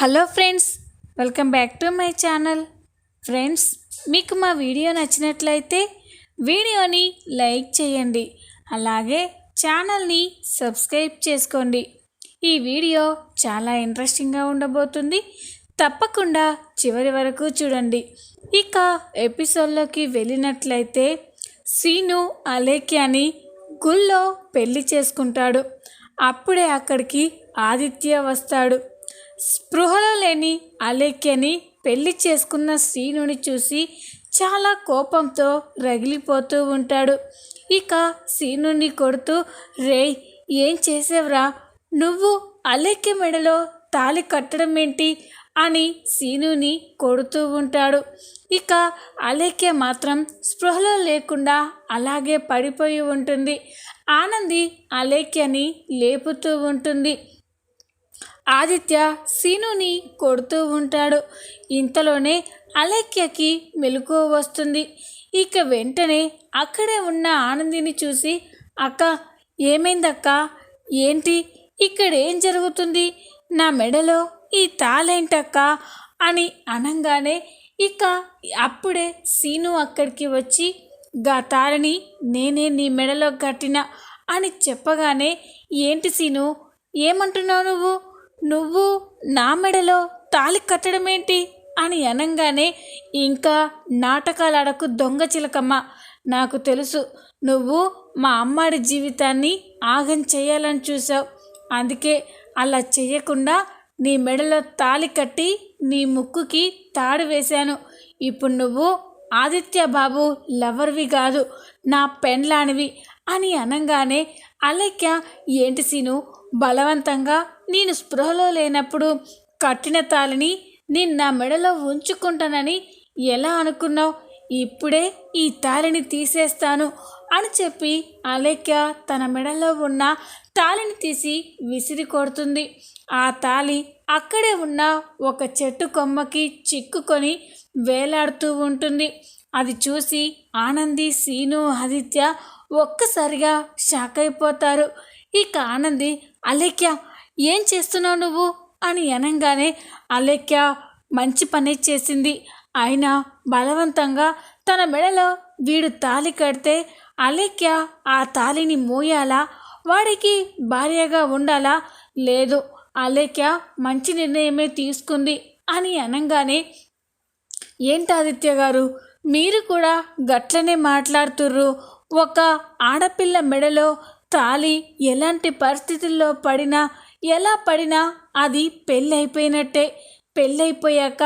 Hello friends welcome back to my channel. Friends మీకు మా video నచ్చినట్లయితే వీడియోని లైక్ చేయండి అలాగే ఛానల్ని సబ్స్క్రైబ్ చేసుకోండి. ఈ వీడియో చాలా ఇంట్రెస్టింగ్గా ఉండబోతుంది. తప్పకుండా చివరి వరకు చూడండి. ఇక ఎపిసోడ్లోకి వెళ్ళినట్లయితే సీను అలేఖ్యాని గుళ్ళో పెళ్ళి చేసుకుంటాడు. అప్పుడే అక్కడికి ఆదిత్య వస్తాడు. స్పృహలో లేని అలేఖ్యని పెళ్ళి చేసుకున్న శ్రీనుని చూసి చాలా కోపంతో రగిలిపోతూ ఉంటాడు. ఇక సీనుని కొడుతూ రేయ్ ఏం చేసేవరా? నువ్వు అలేఖ్య మెడలో తాళి కట్టడం ఏంటి? అని సీనుని కొడుతూ ఉంటాడు. ఇక అలేఖ్య మాత్రం స్పృహలో లేకుండా అలాగే పడిపోయి ఉంటుంది. ఆనంది అలేఖ్యని లేపుతూ ఉంటుంది. ఆదిత్య సీనుని కొడుతూ ఉంటాడు. ఇంతలోనే అలేఖ్యకి మెలకువ వస్తుంది. ఇక వెంటనే అక్కడే ఉన్న ఆనందిని చూసి అక్క ఏమైందక్క? ఏంటి? ఇక్కడ ఏం జరుగుతుంది? నా మెడలో ఈ తాలేంటక్క? అని అనగానే ఇక అప్పుడే సీను అక్కడికి వచ్చి గా తాళని నేనే నీ మెడలో కట్టిన అని చెప్పగానే ఏంటి సీను? ఏమంటున్నావు నువ్వు? నువ్వు నా మెడలో తాళి కట్టడం ఏంటి అని అనగానే ఇంకా నాటకాలాడకు దొంగ చిలకమ్మ. నాకు తెలుసు నువ్వు మా అమ్మాడి జీవితాన్ని ఆగం చేయాలని చూసావు అందుకే అలా చేయకుండా నీ మెడలో తాళి కట్టి నీ ముక్కుకి తాడు వేశాను. ఇప్పుడు నువ్వు ఆదిత్య బాబు లవర్వి కాదు నా పెండ్లానివి అని అనగానే అలెక్య ఏంటి సీను? బలవంతంగా నేను స్పృహలో లేనప్పుడు కట్టిన తాళిని నేను నా మెడలో ఉంచుకుంటానని ఎలా అనుకున్నావు? ఇప్పుడే ఈ తాళిని తీసేస్తాను అని చెప్పి అలేఖ్య తన మెడలో ఉన్న తాళిని తీసి విసిరి కొడుతుంది. ఆ తాళి అక్కడే ఉన్న ఒక చెట్టు కొమ్మకి చిక్కుకొని వేలాడుతూ ఉంటుంది. అది చూసి ఆనంది సీను ఆదిత్య ఒక్కసారిగా షాక్ అయిపోతారు. ఇక ఆనంది అలేఖ్య ఏం చేస్తున్నావు నువ్వు? అని అనగానే అలేఖ్య మంచి పని చేసింది. అయినా బలవంతంగా తన మెడలో వీడు తాలి కడితే అలేఖ్య ఆ తాలిని మోయాలా? వాడికి భార్యగా ఉండాలా? లేదు అలేఖ్య మంచి నిర్ణయమే తీసుకుంది అని అనగానే ఏంటి ఆదిత్య గారు? మీరు కూడా గట్లనే మాట్లాడుతుర్రు. ఒక ఆడపిల్ల మెడలో తాలి ఎలాంటి పరిస్థితుల్లో పడినా ఎలా పడినా అది పెళ్ళైపోయినట్టే. పెళ్ళైపోయాక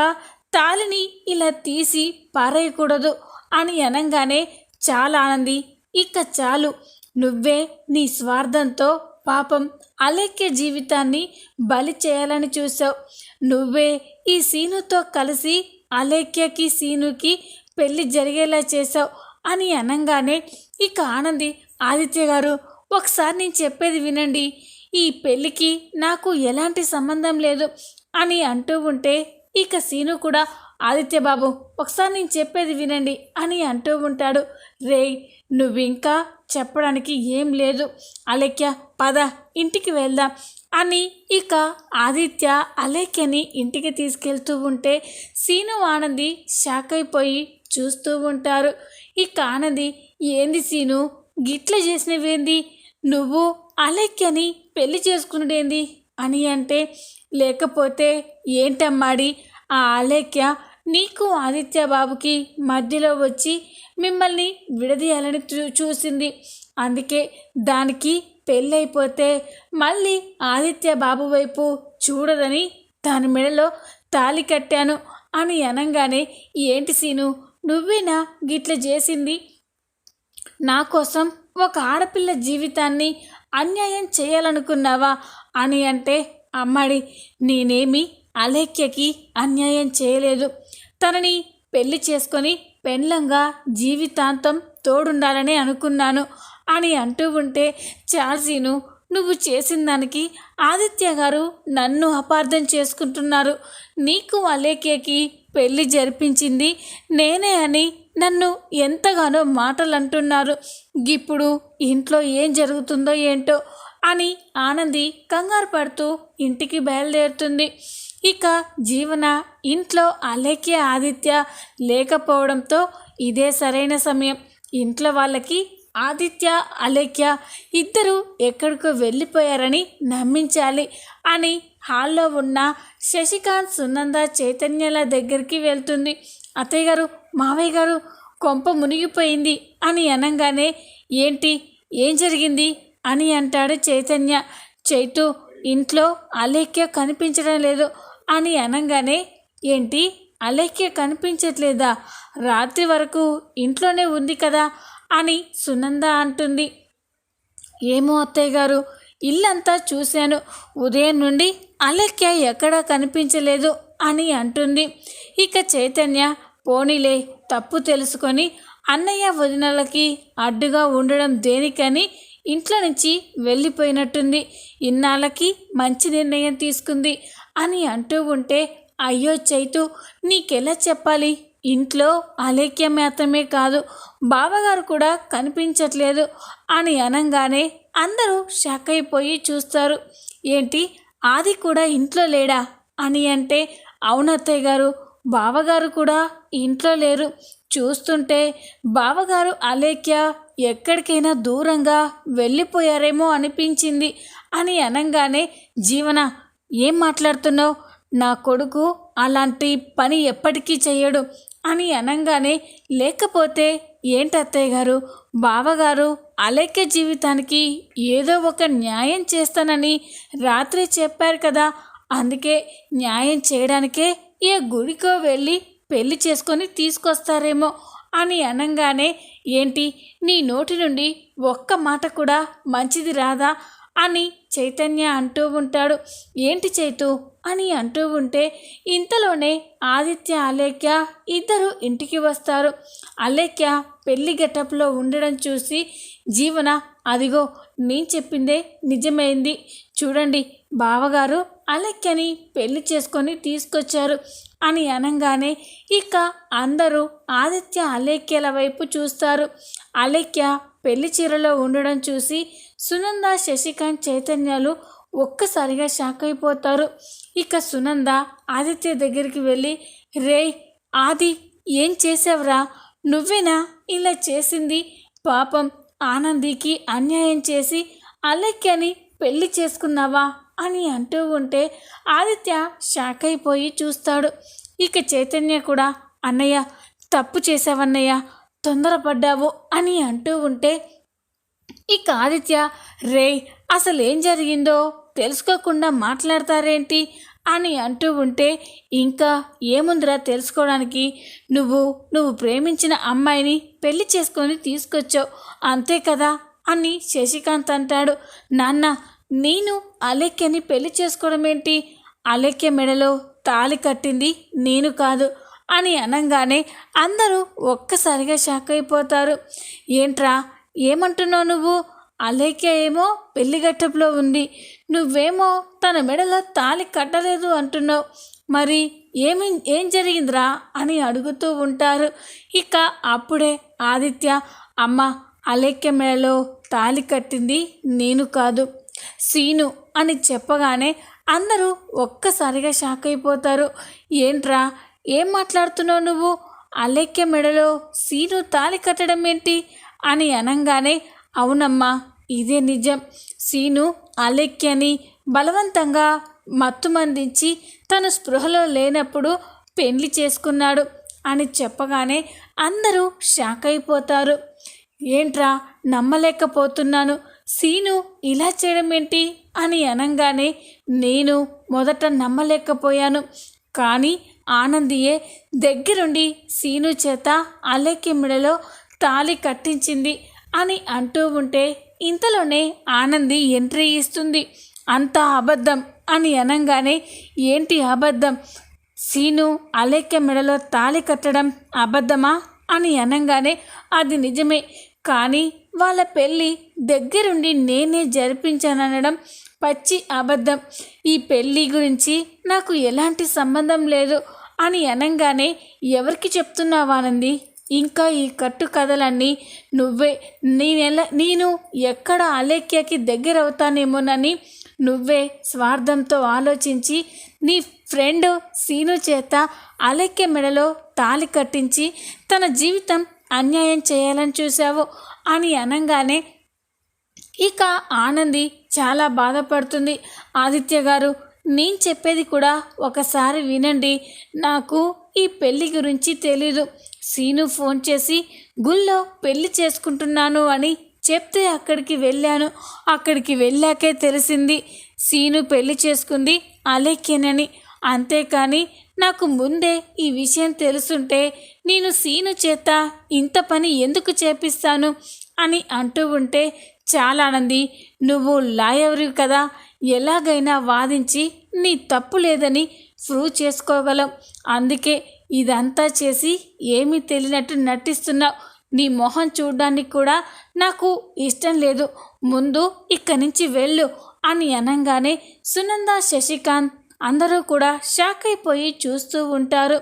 తాలిని ఇలా తీసి పారేయకూడదు అని అనగానే చాలా ఆనంది. ఇక చాలు. నువ్వే నీ స్వార్థంతో పాపం అలేఖ్య జీవితాన్ని బలి చేయాలని చూసావు నువ్వే ఈ సీనుతో కలిసి అలేఖ్యకి సీనుకి పెళ్ళి జరిగేలా చేసావు అని అనగానే ఇక ఆనంది ఆదిత్య గారు ఒకసారి నేను చెప్పేది వినండి. ఈ పెళ్ళికి నాకు ఎలాంటి సంబంధం లేదు అని అంటూ ఉంటే ఇక సీను కూడా ఆదిత్య బాబు ఒకసారి నేను చెప్పేది వినండి అని అంటూ ఉంటాడు. రే నువ్వింకా చెప్పడానికి ఏం లేదు. అలేఖ్య పద ఇంటికి వెళ్దాం అని ఇక ఆదిత్య అలేఖ్యని ఇంటికి తీసుకెళ్తూ ఉంటే సీను ఆనంది షాక్ అయిపోయి చూస్తూ ఉంటారు. ఇక ఆనంది ఏంది సీను? గిట్ల చేసినవేంది? నువ్వు అలెక్కని పెళ్ళి చేసుకున్నదేంది అని అంటే లేకపోతే ఏంటమ్మాడి? ఆ అలేఖ్య నీకు ఆదిత్య బాబుకి మధ్యలో వచ్చి మిమ్మల్ని విడదీయాలని చూసింది. అందుకే దానికి పెళ్ళైపోతే మళ్ళీ ఆదిత్య బాబు వైపు చూడదని దాని మెడలో తాలి కట్టాను అని అనగానే ఏంటి సీను నువ్వేనా గిట్ల చేసింది? నా కోసం ఒక ఆడపిల్ల జీవితాన్ని అన్యాయం చేయాలనుకున్నావా అని అంటే అమ్మడి నేనేమి అలేఖ్యకి అన్యాయం చేయలేదు. తనని పెళ్ళి చేసుకొని పెండ్లంగా జీవితాంతం తోడుండాలని అనుకున్నాను అని అంటూ ఉంటే చార్జీను నువ్వు చేసిన దానికి ఆదిత్య గారు నన్ను అపార్థం చేసుకుంటున్నారు. నీకు అలేఖ్యకి పెళ్ళి జరిపించింది నేనే అని నన్ను ఎంతగానో మాటలు అంటున్నారు ఇప్పుడు ఇంట్లో ఏం జరుగుతుందో ఏంటో అని ఆనంది కంగారు పడుతూ ఇంటికి బయలుదేరుతుంది. ఇక జీవన ఇంట్లో అలేఖ్య ఆదిత్య లేకపోవడంతో ఇదే సరైన సమయం. ఇంట్లో వాళ్ళకి ఆదిత్య అలేఖ్య ఇద్దరు ఎక్కడికో వెళ్ళిపోయారని నమ్మించాలి అని హాల్లో ఉన్న శశికాంత్ సునంద చైతన్యల దగ్గరికి వెళ్తుంది. అత్తయ్య గారు మావయ్య గారు కొంప మునిగిపోయింది అని అనగానే ఏంటి? ఏం జరిగింది? అని అంటాడు చైతన్య. చైతు ఇంట్లో అలేఖ్య కనిపించడం లేదు అని అనగానే ఏంటి? అలేఖ్య కనిపించట్లేదా? రాత్రి వరకు ఇంట్లోనే ఉంది కదా అని సునంద అంటుంది. ఏమో అత్తయ్య గారు ఇల్లంతా చూశాను. ఉదయం నుండి అలెక్య ఎక్కడా కనిపించలేదు అని అంటుంది. ఇక చైతన్య పోనీలే తప్పు తెలుసుకొని అన్నయ్య వదినలకి అడ్డుగా ఉండడం దేనికని ఇంట్లో నుంచి వెళ్ళిపోయినట్టుంది. ఇన్నాళ్ళకి మంచి నిర్ణయం తీసుకుంది అని అంటూ ఉంటే అయ్యో చైతు నీకెలా చెప్పాలి? ఇంట్లో అలేఖ్య మాత్రమే కాదు బావగారు కూడా కనిపించట్లేదు అని అనగానే అందరూ షాక్ అయిపోయి చూస్తారు. ఏంటి? ఆది కూడా ఇంట్లో లేడా? అని అంటే అవునత్తయ్య గారు బావగారు కూడా ఇంట్లో లేరు. చూస్తుంటే బావగారు అలేఖ్య ఎక్కడికైనా దూరంగా వెళ్ళిపోయారేమో అనిపించింది. అని అనగానే జీవన ఏం మాట్లాడుతున్నావు? నా కొడుకు అలాంటి పని ఎప్పటికీ చేయడు అని అనగానే లేకపోతే ఏంటత్తయ్య గారు? బావగారు అలేఖ్య జీవితానికి ఏదో ఒక న్యాయం చేస్తానని రాత్రి చెప్పారు కదా. అందుకే న్యాయం చేయడానికే ఏ గుడికో వెళ్ళి పెళ్ళి చేసుకొని తీసుకొస్తారేమో అని అనగానే ఏంటి నీ నోటి నుండి ఒక్క మాట కూడా మంచిది రాదా? అని చైతన్య అంటూ ఉంటాడు. ఏంటి చైతు? అని అంటూ ఉంటే ఇంతలోనే ఆదిత్య అలేఖ్య ఇద్దరు ఇంటికి వస్తారు. అలేఖ్య పెళ్ళి గెటప్లో ఉండడం చూసి జీవన అదిగో నేను చెప్పిందే నిజమైంది. చూడండి బావగారు అలెక్యని పెళ్ళి చేసుకొని తీసుకొచ్చారు. అని అనగానే ఇక అందరూ ఆదిత్య అలేఖ్యల వైపు చూస్తారు. అలేఖ్య పెళ్ళి చీరలో ఉండడం చూసి సునంద శశికాంత్ చైతన్యాలు ఒక్కసారిగా షాక్ అయిపోతారు. ఇక సునంద ఆదిత్య దగ్గరికి వెళ్ళి రే ఆది ఏం చేసావురా? నువ్వేనా ఇలా చేసింది? పాపం ఆనందికి అన్యాయం చేసి అలెక్యని పెళ్ళి చేసుకున్నావా? అని అంటూ ఉంటే ఆదిత్య షాక్ అయిపోయి చూస్తాడు. ఇక చైతన్య కూడా అన్నయ్య తప్పు చేసావన్నయ్య తొందరపడ్డావు అని అంటూ ఉంటే ఇక ఆదిత్య రే అసలు ఏం జరిగిందో? తెలుసుకోకుండా మాట్లాడతారేంటి? అని అంటూ ఉంటే ఇంకా ఏముందిరా తెలుసుకోవడానికి? నువ్వు నువ్వు ప్రేమించిన అమ్మాయిని పెళ్ళి చేసుకొని తీసుకొచ్చావు అంతే కదా? అని శశికాంత్ అంటాడు. నాన్న నేను అలెక్యని పెళ్ళి చేసుకోవడం ఏంటి అలెక్య మెడలో తాళి కట్టింది నేను కాదు అని అనగానే అందరూ ఒక్కసారిగా షాక్ అయిపోతారు. ఏంట్రా ఏమంటున్నావు నువ్వు? అలేఖ్య ఏమో పెళ్ళి గట్టపులో ఉంది. నువ్వేమో తన మెడలో తాళి కట్టలేదు అంటున్నావు. మరి ఏమి ఏం జరిగిందిరా అని అడుగుతూ ఉంటారు. ఇక అప్పుడే ఆదిత్య అమ్మ అలేఖ్య మెడలో తాళి కట్టింది నేను కాదు. సీను అని చెప్పగానే అందరూ ఒక్కసారిగా షాక్ అయిపోతారు. ఏంట్రా ఏం మాట్లాడుతున్నావు నువ్వు? అలేఖ్య మెడలో సీను తాళి కట్టడం ఏంటి? అని అనగానే అవునమ్మా ఇదే నిజం. సీను అలెక్యని బలవంతంగా మత్తుమందించి తను స్పృహలో లేనప్పుడు పెళ్ళి చేసుకున్నాడు అని చెప్పగానే అందరూ షాక్ అయిపోతారు. ఏంట్రా నమ్మలేకపోతున్నాను. సీను ఇలా చేయడం ఏంటి? అని అనగానే నేను మొదట నమ్మలేకపోయాను. కానీ ఆనందియే దగ్గరుండి సీను చేత అలెక్కిమిడలో తాళి కట్టించింది అని అంటూ ఉంటే ఇంతలోనే ఆనంది ఎంట్రీ ఇస్తుంది. అంత అబద్ధం అని అనగానే ఏంటి అబద్ధం? సీను అలేఖ్య మెడలో తాళి కట్టడం అబద్ధమా? అని అనగానే అది నిజమే. కానీ వాళ్ళ పెళ్ళి దగ్గరుండి నేనే జరిపించాననడం పచ్చి అబద్ధం. ఈ పెళ్ళి గురించి నాకు ఎలాంటి సంబంధం లేదు అని అనగానే ఎవరికి చెప్తున్నావానంది ఇంకా ఈ కట్టు కథలన్నీ నువ్వే. నేనెలా నేను ఎక్కడ అలేఖ్యకి దగ్గర అవుతానేమోనని నువ్వే స్వార్థంతో ఆలోచించి నీ ఫ్రెండ్ సీను చేత అలేఖ్య మెడలో తాలి కట్టించి తన జీవితం అన్యాయం చేయాలని చూశావు అని అనగానే ఇక ఆనంది చాలా బాధపడుతుంది. ఆదిత్య గారు నేను చెప్పేది కూడా ఒకసారి వినండి. నాకు ఈ పెళ్ళి గురించి తెలీదు. సీను ఫోన్ చేసి గుళ్ళో పెళ్ళి చేసుకుంటున్నాను అని చెప్తే అక్కడికి వెళ్ళాను. అక్కడికి వెళ్ళాకే తెలిసింది సీను పెళ్ళి చేసుకుంది అలేఖ్యనని. అంతేకాని నాకు ముందే ఈ విషయం తెలుసుంటే నేను సీను చేత ఇంత పని ఎందుకు చేపిస్తాను అని అంటూ ఉంటే చాలా ఆనంది. నువ్వు లాయవరి కదా ఎలాగైనా వాదించి నీ తప్పు లేదని ప్రూవ్ చేసుకోగలం. అందుకే ఇదంతా చేసి ఏమీ తెలియనట్టు నటిస్తున్నావు. నీ మొహం చూడడానికి కూడా నాకు ఇష్టం లేదు. ముందు ఇక్కడి నుంచి వెళ్ళు అని అనగానే సునంద శశికాంత్ అందరూ కూడా షాక్ అయిపోయి చూస్తూ ఉంటారు.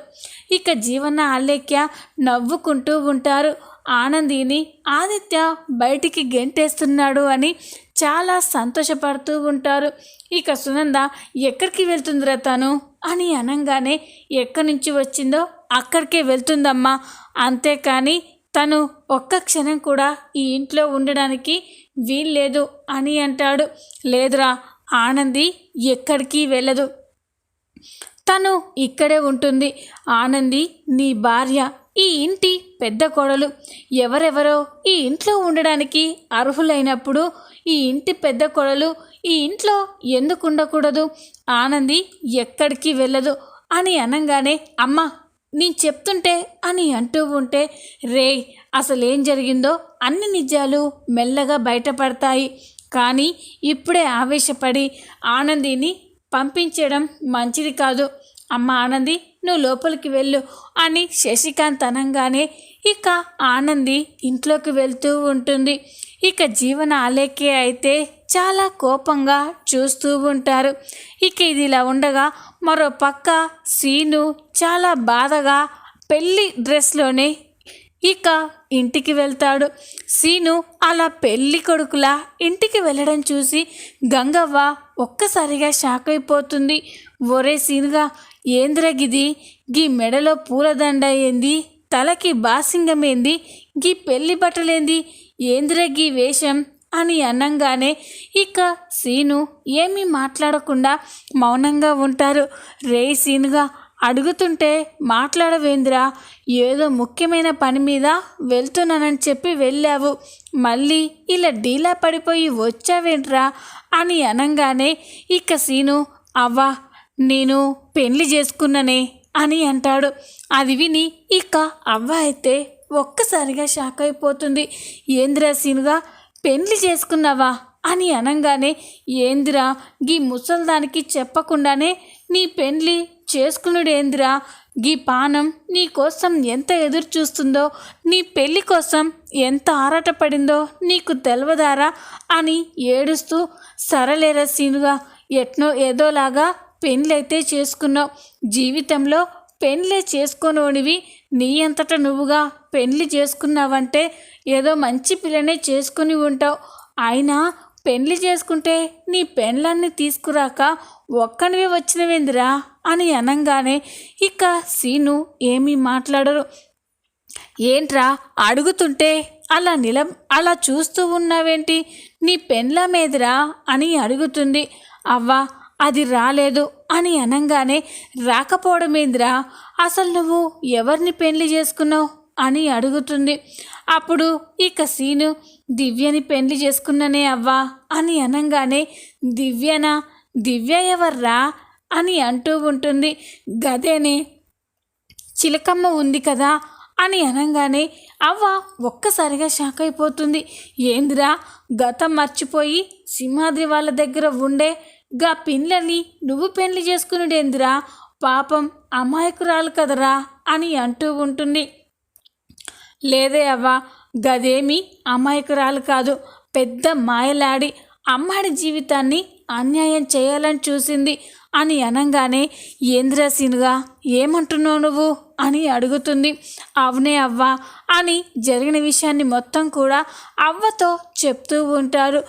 ఇక జీవన అలేఖ్య నవ్వుకుంటూ ఉంటారు. ఆనందిని ఆదిత్య బయటికి గెంటేస్తున్నాడు అని చాలా సంతోషపడుతూ ఉంటారు. ఇక సునంద ఎక్కడికి వెళ్తుందిరా తను? అని అనగానే ఎక్కడి నుంచి వచ్చిందో అక్కడికే వెళ్తుందమ్మా. అంతేకాని తను ఒక్క క్షణం కూడా ఈ ఇంట్లో ఉండడానికి వీల్లేదు అని అంటాడు. లేదురా ఆనంది ఎక్కడికి వెళ్ళదు. తను ఇక్కడే ఉంటుంది. ఆనంది నీ భార్య ఈ ఇంటి పెద్ద కోడలు. ఎవరెవరో ఈ ఇంట్లో ఉండడానికి అర్హులైనప్పుడు ఈ ఇంటి పెద్ద కోడలు ఈ ఇంట్లో ఎందుకు ఉండకూడదు? ఆనంది ఎక్కడికి వెళ్ళదు అని అనగానే అమ్మ నేను చెప్తుంటే అని అంటూ ఉంటే రే అసలేం జరిగిందో అన్ని నిజాలు మెల్లగా బయటపడతాయి. కానీ ఇప్పుడే ఆవేశపడి ఆనందిని పంపించడం మంచిది కాదు. అమ్మ ఆనంది నువ్వు లోపలికి వెళ్ళు అని శశికాంత్ అనగానే ఇక ఆనంది ఇంట్లోకి వెళ్తూ ఉంటుంది. ఇక జీవన ఆలేకే అయితే చాలా కోపంగా చూస్తూ ఉంటారు. ఇక ఇది ఇలా ఉండగా మరో పక్క సీను చాలా బాధగా పెళ్ళి డ్రెస్లోనే ఇక ఇంటికి వెళ్తాడు. సీను అలా పెళ్ళి కొడుకులా ఇంటికి వెళ్ళడం చూసి గంగవ్వ ఒక్కసారిగా షాక్ అయిపోతుంది. ఒరే సీనుగా ఏంద్ర గిది? గీ మెడలో పూలదండ ఏంది? తలకి బాసింగం ఏంది గీ పెళ్ళి బట్టలేంది? ఏంద్ర గీ వేషం? అని అనంగానే ఇక సీను ఏమీ మాట్లాడకుండా మౌనంగా ఉంటారు. రే సీనుగా అడుగుతుంటే మాట్లాడవేంద్రా ఏదో ముఖ్యమైన పని మీద వెళ్తున్నానని చెప్పి వెళ్ళావు. మళ్ళీ ఇలా డీలా పడిపోయి వచ్చావేంట్రా అని అనగానే ఇక సీను అవ్వా నేను పెళ్ళి చేసుకున్ననే అని అంటాడు. అది విని ఇక అవ్వ అయితే ఒక్కసారిగా షాక్ అయిపోతుంది. ఏంద్రా సీనుగా పెళ్ళి చేసుకున్నావా? అని అనగానే ఏందిరా గీ ముసల్దానికి చెప్పకుండానే నీ పెండ్లి చేసుకునుడేందిరా? గీ పానం నీ కోసం ఎంత ఎదురు చూస్తుందో నీ పెళ్ళి కోసం ఎంత ఆరాటపడిందో నీకు తెలవదారా? అని ఏడుస్తూ సరలేరా సీనుగా ఎట్నో ఏదోలాగా పెళ్ళైతే చేసుకున్నావు. జీవితంలో పెళ్ళే చేసుకోనోనివి నీ అంతటా నువ్వుగా పెళ్ళి చేసుకున్నావంటే ఏదో మంచి పిల్లనే చేసుకుని ఉంటావు. అయినా పెళ్ళి చేసుకుంటే నీ పెళ్ళాన్ని తీసుకురాక ఒక్కనివే వచ్చినవేందిరా? అని అనగానే ఇక సీను ఏమీ మాట్లాడరు. ఏంట్రా అడుగుతుంటే అలా నిల అలా చూస్తూ ఉన్నావేంటి? నీ పెండ్ల మీదరా? అని అడుగుతుంది. అవ్వా అది రాలేదు అని అనగానే రాకపోవడమేందిరా? అసలు నువ్వు ఎవరిని పెళ్ళి చేసుకున్నావు? అని అడుగుతుంది. అప్పుడు ఇక సీను దివ్యని పెళ్ళి చేసుకున్ననే అవ్వా? అని అనగానే దివ్యనా దివ్య ఎవర్రా? అని అంటూ ఉంటుంది. గదేనే చిలకమ్మ ఉంది కదా? అని అనగానే అవ్వ ఒక్కసారిగా షాక్ అయిపోతుంది. ఏందిరా గతం మర్చిపోయి సింహాద్రి వాళ్ళ దగ్గర ఉండే గా పిన్లని నువ్వు పెళ్ళి చేసుకునేందిరా పాపం అమాయకురాలు కదరా? అని అంటూ ఉంటుంది. లేదే అవ్వ గదేమి అమాయకురాలు కాదు. పెద్ద మాయలాడి అమ్మాడి జీవితాన్ని అన్యాయం చేయాలని చూసింది అని అనగానే ఏంద్రా సీనుగా ఏమంటున్నావు నువ్వు? అని అడుగుతుంది. అవునే అవ్వ అని జరిగిన విషయాన్ని మొత్తం కూడా అవ్వతో చెప్తూ ఉంటారు.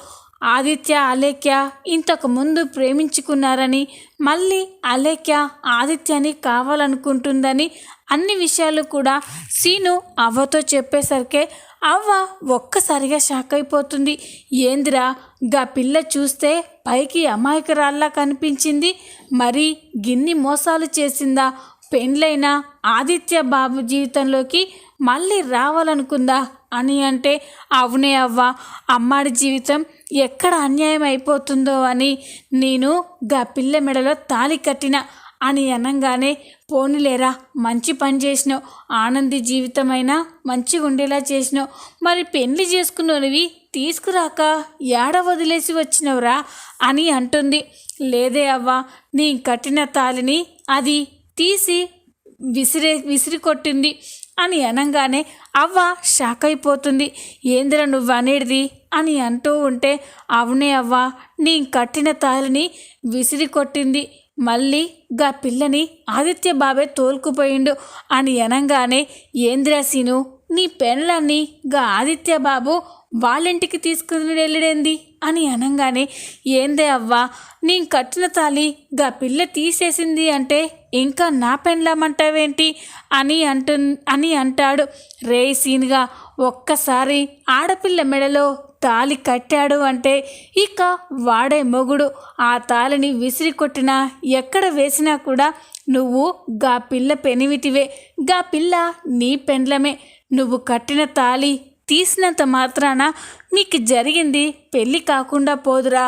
ఆదిత్య అలేఖ్య ఇంతకు ముందు ప్రేమించుకున్నారని మళ్ళీ అలేఖ్య ఆదిత్యని కావాలనుకుంటుందని అన్ని విషయాలు కూడా సీను అవ్వతో చెప్పేసరికే అవ్వ ఒక్కసారిగా షాక్ అయిపోతుంది. ఏందిరా గా పిల్ల చూస్తే పైకి అమాయకురాల్లా కనిపించింది. మరి గిన్ని మోసాలు చేసిందా? పెండ్లైన ఆదిత్య బాబు జీవితంలోకి మళ్ళీ రావాలనుకుందా అని అంటే అవునే అవ్వ అమ్మాడి జీవితం ఎక్కడ అన్యాయం అయిపోతుందో అని నేను గా పిల్ల మెడలో తాళి కట్టిన అని అనగానే పోనీలేరా మంచి పని చేసినావు. ఆనంది జీవితమైనా మంచిగా ఉండేలా చేసినావు. మరి పెళ్ళి చేసుకున్నవి తీసుకురాక ఏడ వదిలేసి వచ్చినవురా? అని అంటుంది. లేదే అవ్వ నీ కట్టిన తాలిని అది తీసి విసిరే విసిరి కొట్టింది అని అనగానే అవ్వ షాక్ అయిపోతుంది. ఏందిరా నువ్వు అనేది అని అంటూ ఉంటే అవునే అవ్వ నీ కట్టిన తాలిని విసిరి కొట్టింది. మళ్ళీ గా పిల్లని ఆదిత్య బాబే తోలుకుపోయిండు అని అనగానే ఏంద్రా సీను నీ పెళ్ళాన్ని గా ఆదిత్య బాబు వాళ్ళింటికి తీసుకుని వెళ్ళడేంది? అని అనగానే ఏందే అవ్వా నీ కట్టిన తాలి గా పిల్ల తీసేసింది అంటే ఇంకా నా పెండ్లామంటావేంటి అని అంటు అని అంటాడు. రే సీన్గా ఒక్కసారి ఆడపిల్ల మెడలో తాలి కట్టాడు అంటే ఇక వాడే మొగుడు. ఆ తాలిని విసిరి కొట్టినా ఎక్కడ వేసినా కూడా నువ్వు గా పిల్ల పెనివిటివే. గా పిల్ల నీ పెండ్లమే. నువ్వు కట్టిన తాలి తీసినంత మాత్రాన మీకు జరిగింది పెళ్ళి కాకుండా పోదురా.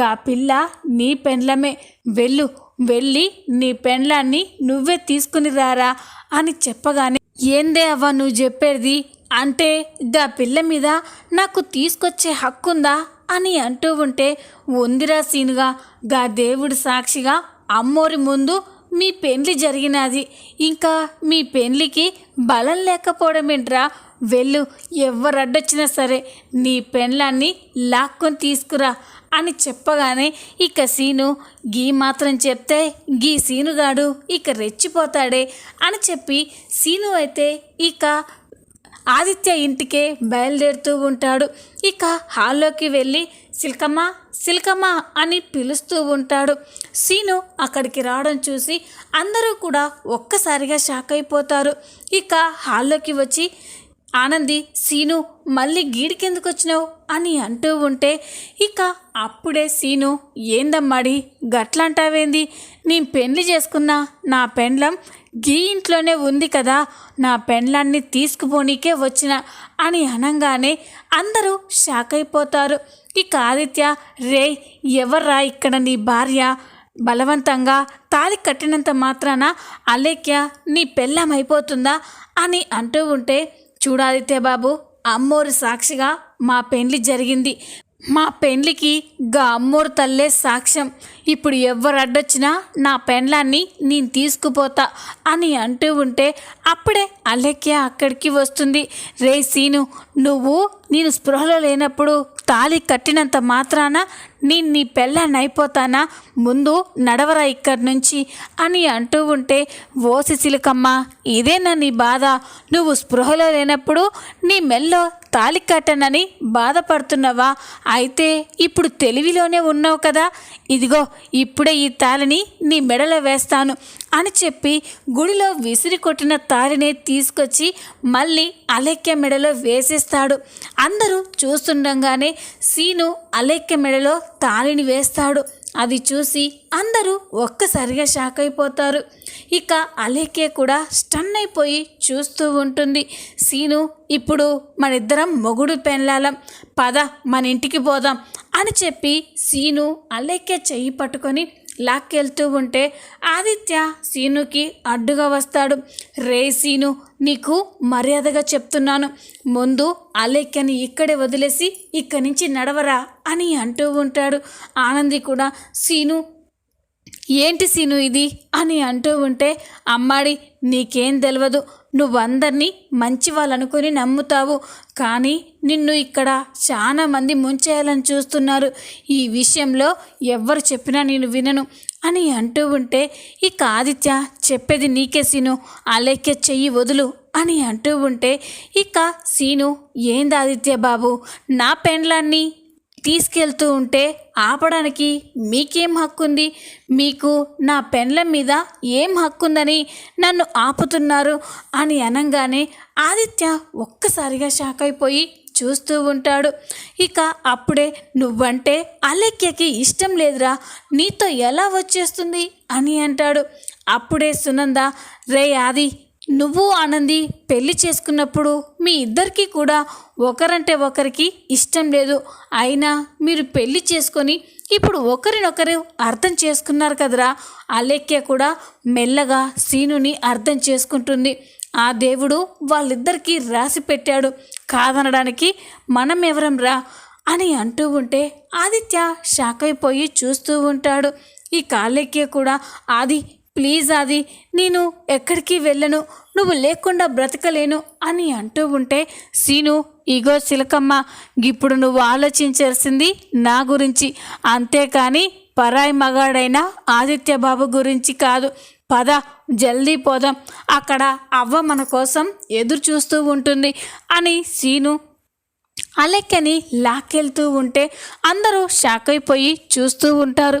గా పిల్ల నీ పెండ్లమే. వెళ్ళు వెళ్ళి నీ పెండ్లాన్ని నువ్వే తీసుకుని రారా అని చెప్పగానే ఏందే అవ్వ నువ్వు చెప్పేది? అంటే గా పిల్ల మీద నాకు తీసుకొచ్చే హక్కుందా అని అంటూ ఉంటే ఉందిరా సీనుగా గా దేవుడి సాక్షిగా అమ్మోరి ముందు మీ పెండ్లి జరిగినది. ఇంకా మీ పెండ్లికి బలం లేకపోవడమేంట్రా వెళ్ళు ఎవరడ్డొచ్చినా సరే నీ పెండ్లాన్ని లాక్కొని తీసుకురా అని చెప్పగానే ఇక సీను గీ మాత్రం చెప్తే గీ సీనుగాడు ఇక రెచ్చిపోతాడే అని చెప్పి సీను అయితే ఇక ఆదిత్య ఇంటికే బయలుదేరుతూ ఉంటాడు. ఇక హాల్లోకి వెళ్ళి సిల్కమ్మ సిల్కమ్మ అని పిలుస్తూ ఉంటాడు. సీను అక్కడికి రావడం చూసి అందరూ కూడా ఒక్కసారిగా షాక్ అయిపోతారు. ఇక హాల్లోకి వచ్చి ఆనంది సీను మళ్ళీ గీడికెందుకు వచ్చినావు? అని అంటూ ఉంటే ఇక అప్పుడే సీను ఏందమ్మాడి గట్లంటావేంది? నేను పెండ్లి చేసుకున్న నా పెండ్లం గీ ఇంట్లోనే ఉంది కదా నా పెండ్లాన్ని తీసుకుపోనీకే వచ్చిన అని అనగానే అందరూ షాక్ అయిపోతారు. ఇక ఆదిత్య రే ఎవర్రా ఇక్కడ నీ భార్య? బలవంతంగా తాలి కట్టినంత మాత్రాన అలేఖ్య నీ పెళ్ళం అయిపోతుందా? అని అంటూ ఉంటే చూడాదిత్య బాబు అమ్మోరు సాక్షిగా మా పెళ్ళి జరిగింది. మా పెండ్లికి గా అమ్మోరు తల్లే సాక్ష్యం. ఇప్పుడు ఎవరు అడ్డొచ్చినా నా పెండ్లాన్ని నేను తీసుకుపోతా అని అంటూ ఉంటే అప్పుడే అలెక్య అక్కడికి వస్తుంది. రే సీను నువ్వు నేను స్పృహలో లేనప్పుడు తాళి కట్టినంత మాత్రాన నేను నీ పెళ్ళాన్ని అయిపోతానా ముందు నడవరా ఇక్కడి నుంచి? అని అంటూ ఉంటే ఓసి శిశిలికమ్మ ఇదేనా నీ బాధ? నువ్వు స్పృహలో లేనప్పుడు నీ మెల్లో తాళి కట్టనని బాధపడుతున్నావా? అయితే ఇప్పుడు తెలివిలోనే ఉన్నావు కదా. ఇదిగో ఇప్పుడే ఈ తాళిని నీ మెడలో వేస్తాను అని చెప్పి గుడిలో విసిరి కొట్టిన తాళిని తీసుకొచ్చి మళ్ళీ అలెక్య మెడలో వేసేస్తాడు. అందరూ చూస్తుండగానే సీను అలెక్కె మెడలో తాళిని వేస్తాడు. అది చూసి అందరూ ఒక్కసారిగా షాక్ అయిపోతారు. ఇక అలేకే కూడా స్టన్ అయిపోయి చూస్తూ ఉంటుంది. సీను ఇప్పుడు మన ఇద్దరం మొగుడు పెళ్ళాలం పద మన ఇంటికి పోదాం అని చెప్పి సీను అలేకే చెయ్యి పట్టుకొని లాక్కెళ్తూ ఉంటే ఆదిత్య సీనుకి అడ్డుగా వస్తాడు. రే సీను నీకు మర్యాదగా చెప్తున్నాను. ముందు అలేఖ్యని ఇక్కడే వదిలేసి ఇక్కడి నుంచి నడవరా అని అంటూ ఉంటాడు. ఆనంది కూడా సీను ఏంటి సీను ఇది? అని అంటూ ఉంటే అమ్మాడి నీకేం తెలియదు నువ్వందరినీ మంచి వాళ్ళనుకొని నమ్ముతావు. కానీ నిన్ను ఇక్కడ చాలామంది ముంచేయాలని చూస్తున్నారు. ఈ విషయంలో ఎవరు చెప్పినా నేను వినను అని అంటూ ఉంటే ఇక ఆదిత్య చెప్పేది నీకే సీను అలేఖ్య చెయ్యి వదులు అని అంటూ ఉంటే ఇక సీను ఏంది ఆదిత్య బాబు నా పెండ్లాన్ని తీసుకెళ్తూ ఉంటే ఆపడానికి మీకేం హక్కుంది? మీకు నా పెన్ల మీద ఏం హక్కుందని నన్ను ఆపుతున్నారు అని అనగానే ఆదిత్య ఒక్కసారిగా షాక్ అయిపోయి చూస్తూ ఉంటాడు. ఇక అప్పుడే నువ్వంటే అలెక్యకి ఇష్టం లేదురా నీతో ఎలా వచ్చేస్తుంది అని అంటాడు. అప్పుడే సునంద రే ఆది నువ్వు ఆనంది పెళ్ళి చేసుకున్నప్పుడు మీ ఇద్దరికి కూడా ఒకరంటే ఒకరికి ఇష్టం లేదు. అయినా మీరు పెళ్ళి చేసుకొని ఇప్పుడు ఒకరినొకరు అర్థం చేసుకున్నారు కదరా? అలేఖ్య కూడా మెల్లగా సీనుని అర్థం చేసుకుంటుంది. ఆ దేవుడు వాళ్ళిద్దరికీ రాసి పెట్టాడు. కాదనడానికి మనం ఎవరం రా? అని అంటూ ఉంటే ఆదిత్య షాక్ అయిపోయి చూస్తూ ఉంటాడు. ఈ కాలేక్య కూడా ఆది ప్లీజ్ ఆది నేను ఎక్కడికి వెళ్ళను నువ్వు లేకుండా బ్రతకలేను అని అంటూ ఉంటే సీను ఇగో సిలకమ్మ ఇప్పుడు నువ్వు ఆలోచించాల్సింది నా గురించి. అంతేకాని పరాయి మగాడైన ఆదిత్యబాబు గురించి కాదు. పద జల్దీ పోదాం. అక్కడ అవ్వ మన కోసం ఎదురు చూస్తూ ఉంటుంది అని సీను అలెక్కని లాక్కెళ్తూ ఉంటే అందరూ షాక్ అయిపోయి చూస్తూ ఉంటారు.